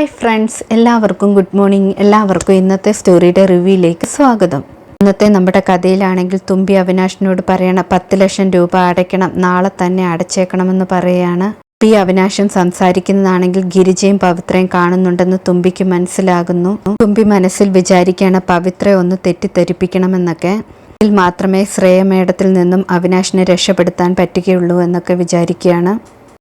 Hi friends എല്ലാവർക്കും good morning എല്ലാവർക്കും ഇന്നത്തെ സ്റ്റോറിയുടെ റിവ്യൂയിലേക്ക് സ്വാഗതം. ഇന്നത്തെ നമ്മുടെ കഥയിലാണെങ്കിൽ തുമ്പി അവിനാഷിനോട് പറയണം പത്ത് ലക്ഷം രൂപ അടയ്ക്കണം നാളെ തന്നെ അടച്ചേക്കണമെന്ന് പറയുകയാണ് പി അവിനാശം സംസാരിക്കുന്നതാണെങ്കിൽ ഗിരിജയും പവിത്രയും കാണുന്നുണ്ടെന്ന് തുമ്പിക്ക് മനസ്സിലാകുന്നു. തുമ്പി മനസ്സിൽ വിചാരിക്കുകയാണ് പവിത്രയെ ഒന്ന് തെറ്റിദ്ധരിപ്പിക്കണമെന്നൊക്കെ. ഇതിൽ മാത്രമേ ശ്രേയമേടത്തിൽ നിന്നും അവിനാശിനെ രക്ഷപ്പെടുത്താൻ പറ്റുകയുള്ളൂ എന്നൊക്കെ വിചാരിക്കുകയാണ്.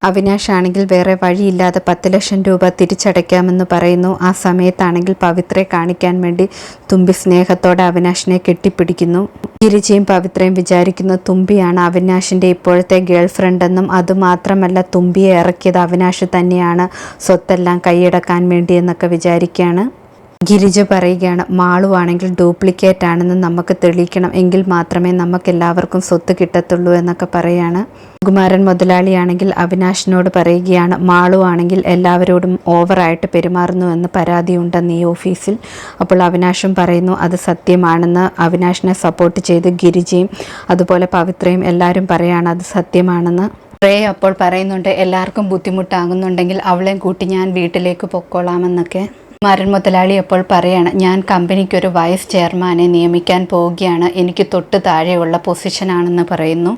അവിനാഷ് ആണെങ്കിൽ വേറെ വഴിയില്ലാതെ പത്ത് ലക്ഷം രൂപ തിരിച്ചടയ്ക്കാമെന്ന് പറയുന്നു. ആ സമയത്താണെങ്കിൽ പവിത്രയെ കാണിക്കാൻ വേണ്ടി തുമ്പി സ്നേഹത്തോടെ അവിനാഷിനെ കെട്ടിപ്പിടിക്കുന്നു. ഗിരിജയും പവിത്രയും വിചാരിക്കുന്ന തുമ്പിയാണ് അവിനാഷിന്റെ ഇപ്പോഴത്തെ ഗേൾ ഫ്രണ്ടെന്നും അതുമാത്രമല്ല തുമ്പിയെ ഇറക്കിയത് അവിനാഷ് തന്നെയാണ്. സ്വത്തെല്ലാം കൈയടക്കാൻ വേണ്ടി എന്നൊക്കെ വിചാരിക്കുകയാണ്. ഗിരിജ പറയുകയാണ് മാളുവാണെങ്കിൽ ഡ്യൂപ്ലിക്കേറ്റ് ആണെന്ന് നമുക്ക് തെളിയിക്കണം. എങ്കിൽ മാത്രമേ നമുക്ക് എല്ലാവർക്കും സ്വത്ത് കിട്ടത്തുള്ളൂ എന്നൊക്കെ പറയാണ്. കുമാരൻ മുതലാളിയാണെങ്കിൽ അവിനാഷിനോട് പറയുകയാണ് മാളുവാണെങ്കിൽ എല്ലാവരോടും ഓവറായിട്ട് പെരുമാറുന്നു എന്ന് പരാതിയുണ്ടെന്ന് ഈ ഓഫീസിൽ. അപ്പോൾ അവിനാഷും പറയുന്നു അത് സത്യമാണെന്ന് അവിനാഷിനെ സപ്പോർട്ട് ചെയ്ത് ഗിരിജയും അതുപോലെ പവിത്രയും എല്ലാവരും പറയാണ് അത് സത്യമാണെന്ന്. റേ അപ്പോൾ പറയുന്നുണ്ട് എല്ലാവർക്കും ബുദ്ധിമുട്ടാകുന്നുണ്ടെങ്കിൽ അവളെയും കൂട്ടി ഞാൻ വീട്ടിലേക്ക് പൊക്കോളാമെന്നൊക്കെ. മരൺ മുതലാളി അപ്പോൾ പറയാണ് ഞാൻ കമ്പനിക്ക് ഒരു വൈസ് ചെയർമാനെ നിയമിക്കാൻ പോവുകയാണ്. എനിക്ക് തൊട്ട് താഴെയുള്ള പൊസിഷനാണെന്ന് പറയുന്നു.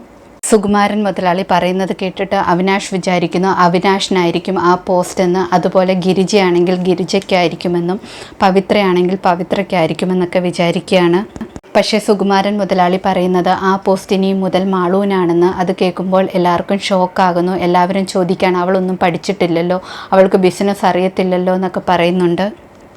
സുകുമാരൻ മുതലാളി പറയുന്നത് കേട്ടിട്ട് അവിനാഷ് വിചാരിക്കുന്നു അവിനാഷിനായിരിക്കും ആ പോസ്റ്റ് എന്ന്. അതുപോലെ ഗിരിജയാണെങ്കിൽ ഗിരിജയ്ക്കായിരിക്കുമെന്നും പവിത്രയാണെങ്കിൽ പവിത്രയ്ക്കായിരിക്കുമെന്നൊക്കെ വിചാരിക്കുകയാണ്. പക്ഷേ സുകുമാരൻ മുതലാളി പറയുന്നത് ആ പോസ്റ്റ് ഇനിയും മുതൽ മാളൂനാണെന്ന് അത് കേൾക്കുമ്പോൾ എല്ലാവർക്കും ഷോക്കാകുന്നു. എല്ലാവരും ചോദിക്കുകയാണ് അവളൊന്നും പഠിച്ചിട്ടില്ലല്ലോ അവൾക്ക് ബിസിനസ് അറിയത്തില്ലല്ലോ എന്നൊക്കെ പറയുന്നുണ്ട്.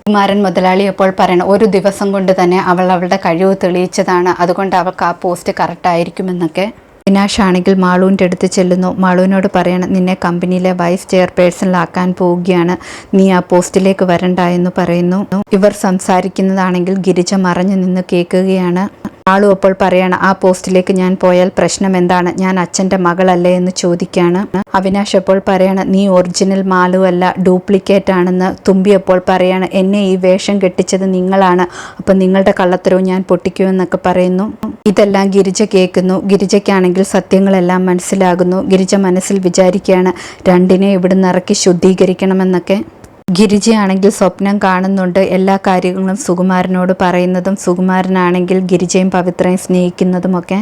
കുമാരൻ മുതലാളി അപ്പോൾ പറയണം ഒരു ദിവസം കൊണ്ട് തന്നെ അവൾ അവളുടെ കഴിവ് തെളിയിച്ചതാണ് അതുകൊണ്ട് അവൾക്ക് ആ പോസ്റ്റ് കറക്റ്റ് ആയിരിക്കുമെന്നൊക്കെ. വിനാഷ് ആണെങ്കിൽ മാളുവിന്റെ അടുത്ത് ചെല്ലുന്നു. മാളുവിനോട് പറയണം നിന്നെ കമ്പനിയിലെ വൈസ് ചെയർപേഴ്സണിലാക്കാൻ പോവുകയാണ്. നീ ആ പോസ്റ്റിലേക്ക് വരണ്ട എന്ന് പറയുന്നു. ഇവർ സംസാരിക്കുന്നതാണെങ്കിൽ ഗിരിജ മറഞ്ഞു നിന്ന് കേൾക്കുകയാണ്. ആളും അപ്പോൾ പറയാണ് ആ പോസ്റ്റിലേക്ക് ഞാൻ പോയാൽ പ്രശ്നം എന്താണ്? ഞാൻ അച്ഛന്റെ മകളല്ലേ? എന്ന് ചോദിക്കുകയാണ് അവിനാഷ് അപ്പോൾ പറയാണ് നീ ഒറിജിനൽ മാലു അല്ല ഡ്യൂപ്ലിക്കേറ്റ് ആണെന്ന്. തുമ്പി അപ്പോൾ പറയാണ് എന്നെ ഈ വേഷം കെട്ടിച്ചത് നിങ്ങളാണ്. അപ്പം നിങ്ങളുടെ കള്ളത്തരവും ഞാൻ പൊട്ടിക്കുമെന്നൊക്കെ പറയുന്നു. ഇതെല്ലാം ഗിരിജ കേൾക്കുന്നു. ഗിരിജയ്ക്കാണെങ്കിൽ സത്യങ്ങളെല്ലാം മനസ്സിലാകുന്നു. ഗിരിജ മനസ്സിൽ വിചാരിക്കുകയാണ് രണ്ടിനെ ഇവിടുന്ന് ഇറക്കി ശുദ്ധീകരിക്കണമെന്നൊക്കെ. ഗിരിജയാണെങ്കിൽ സ്വപ്നം കാണുന്നുണ്ട്. എല്ലാ കാര്യങ്ങളും സുകുമാരനോട് പറയുന്നതും സുകുമാരനാണെങ്കിൽ ഗിരിജയും പവിത്രയും സ്നേഹിക്കുന്നതുമൊക്കെ.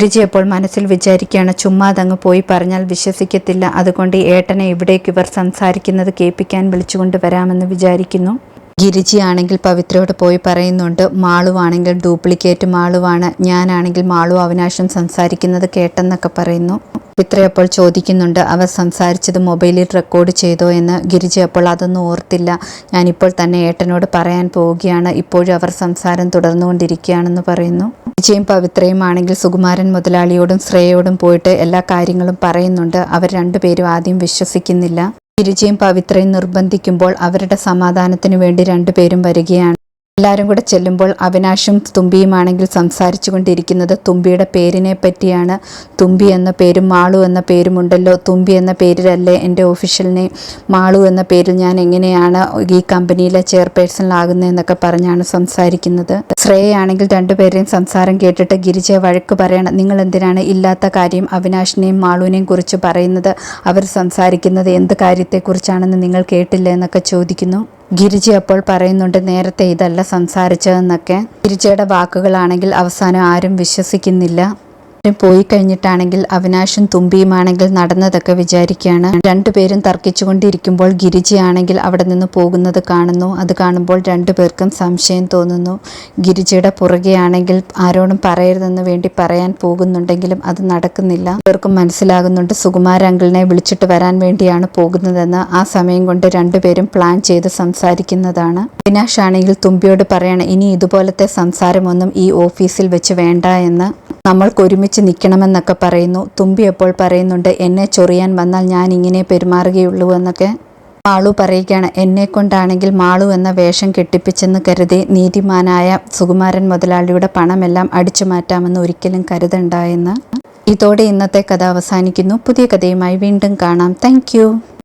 ഗിരിജ അപ്പോൾ മനസ്സിൽ വിചാരിക്കുകയാണ് ചുമ്മാതങ്ങ് പോയി പറഞ്ഞാൽ വിശ്വസിക്കത്തില്ല. അതുകൊണ്ട് ഏട്ടനെ ഇവിടേക്ക് ഇവർ സംസാരിക്കുന്നത് കേൾപ്പിക്കാൻ വിളിച്ചുകൊണ്ട് വരാമെന്ന് വിചാരിക്കുന്നു. ഗിരിജിയാണെങ്കിൽ പവിത്രയോട് പോയി പറയുന്നുണ്ട് മാളുവാണെങ്കിൽ ഡ്യൂപ്ലിക്കേറ്റ് മാളുവാണ്. ഞാനാണെങ്കിൽ മാളു അവിനാശം സംസാരിക്കുന്നത് കേട്ടെന്നൊക്കെ പറയുന്നു. പവിത്ര അപ്പോൾ ചോദിക്കുന്നുണ്ട് അവർ സംസാരിച്ചത് മൊബൈലിൽ റെക്കോർഡ് ചെയ്തോ എന്ന്? ഗിരിജി അപ്പോൾ അതൊന്നും ഓർത്തില്ല. ഞാനിപ്പോൾ തന്നെ ഏട്ടനോട് പറയാൻ പോവുകയാണ്. ഇപ്പോഴും അവർ സംസാരം തുടർന്നുകൊണ്ടിരിക്കുകയാണെന്ന് പറയുന്നു. വിജയും പവിത്രയും ആണെങ്കിൽ സുകുമാരൻ മുതലാളിയോടും ശ്രേയോടും പോയിട്ട് എല്ലാ കാര്യങ്ങളും പറയുന്നുണ്ട്. അവർ രണ്ടുപേരും ആദ്യം വിശ്വസിക്കുന്നില്ല. ഗിരിജയും പവിത്രയും നിർബന്ധിക്കുമ്പോൾ അവരുടെ സമാധാനത്തിനു വേണ്ടി രണ്ടുപേരും വരികയാണ്. എല്ലാവരും കൂടെ ചെല്ലുമ്പോൾ അവിനാശും തുമ്പിയുമാണെങ്കിൽ സംസാരിച്ചു കൊണ്ടിരിക്കുന്നത് തുമ്പിയുടെ പേരിനെ പറ്റിയാണ്. തുമ്പി എന്ന പേരും മാളു എന്ന പേരുമുണ്ടല്ലോ. തുമ്പി എന്ന പേരിലല്ലേ എന്റെ ഒഫീഷ്യൽ നെയിം മാളു എന്ന പേരിൽ ഞാൻ എങ്ങനെയാണ് ഈ കമ്പനിയിലെ ചെയർപേഴ്സണിലാകുന്നതെന്നൊക്കെ പറഞ്ഞാണ് സംസാരിക്കുന്നത്. ശ്രേയയാണെങ്കിൽ രണ്ടുപേരെയും സംസാരം കേട്ടിട്ട് ഗിരിജയെ വഴക്ക് പറയണം. നിങ്ങൾ എന്തിനാണ് ഇല്ലാത്ത കാര്യം അവിനാഷിനെയും മാളുവിനെയും കുറിച്ച് പറയുന്നത്? അവർ സംസാരിക്കുന്നത് എന്ത് കാര്യത്തെക്കുറിച്ചാണെന്ന് നിങ്ങൾ കേട്ടില്ല എന്നൊക്കെ ചോദിക്കുന്നു. ഗിരിജ അപ്പോൾ പറയുന്നുണ്ട് നേരത്തെ ഇതല്ല സംസാരിച്ചതെന്നൊക്കെ. ഗിരിജയുടെ വാക്കുകളാണെങ്കിൽ അവസാനം ആരും വിശ്വസിക്കുന്നില്ല. പോയി കഴിഞ്ഞിട്ടാണെങ്കിൽ അവിനാശും തുമ്പിയുമാണെങ്കിൽ നടന്നതൊക്കെ വിചാരിക്കുകയാണ്. രണ്ടുപേരും തർക്കിച്ചുകൊണ്ടിരിക്കുമ്പോൾ ഗിരിജയാണെങ്കിൽ അവിടെ നിന്ന് പോകുന്നത് കാണുന്നു. അത് കാണുമ്പോൾ രണ്ടുപേർക്കും സംശയം തോന്നുന്നു. ഗിരിജയുടെ പുറകെയാണെങ്കിൽ ആരോടും പറയരുതെന്ന് വേണ്ടി പറയാൻ പോകുന്നുണ്ടെങ്കിലും അത് നടക്കുന്നില്ല. ഇവർക്കും മനസ്സിലാകുന്നുണ്ട് സുകുമാര അങ്കിളിനെ വിളിച്ചിട്ട് വരാൻ വേണ്ടിയാണ് പോകുന്നതെന്ന്. ആ സമയം കൊണ്ട് രണ്ടുപേരും പ്ലാൻ ചെയ്ത് സംസാരിക്കുന്നതാണ്. അവിനാഷ് ആണെങ്കിൽ തുമ്പിയോട് പറയണം ഇനി ഇതുപോലത്തെ സംസാരമൊന്നും ഈ ഓഫീസിൽ വെച്ച് വേണ്ട എന്ന്. നമ്മൾക്ക് ഒരുമിച്ച് നിൽക്കണമെന്നൊക്കെ പറയുന്നു. തുമ്പി എപ്പോൾ പറയുന്നുണ്ട്? എന്നെ ചൊറിയാൻ വന്നാൽ ഞാൻ ഇങ്ങനെ പെരുമാറുകയുള്ളൂ എന്നൊക്കെ മാളു പറയുകയാണ്. എന്നെ കൊണ്ടാണെങ്കിൽ മാളു എന്ന വേഷം കെട്ടിപ്പിച്ചെന്ന് കരുതി നീതിമാനായ സുകുമാരൻ മുതലാളിയുടെ പണമെല്ലാം അടിച്ചു മാറ്റാമെന്ന് ഒരിക്കലും കരുതണ്ട എന്ന് ഇതോടെ ഇന്നത്തെ കഥ അവസാനിക്കുന്നു. പുതിയ കഥയുമായി വീണ്ടും കാണാം. താങ്ക്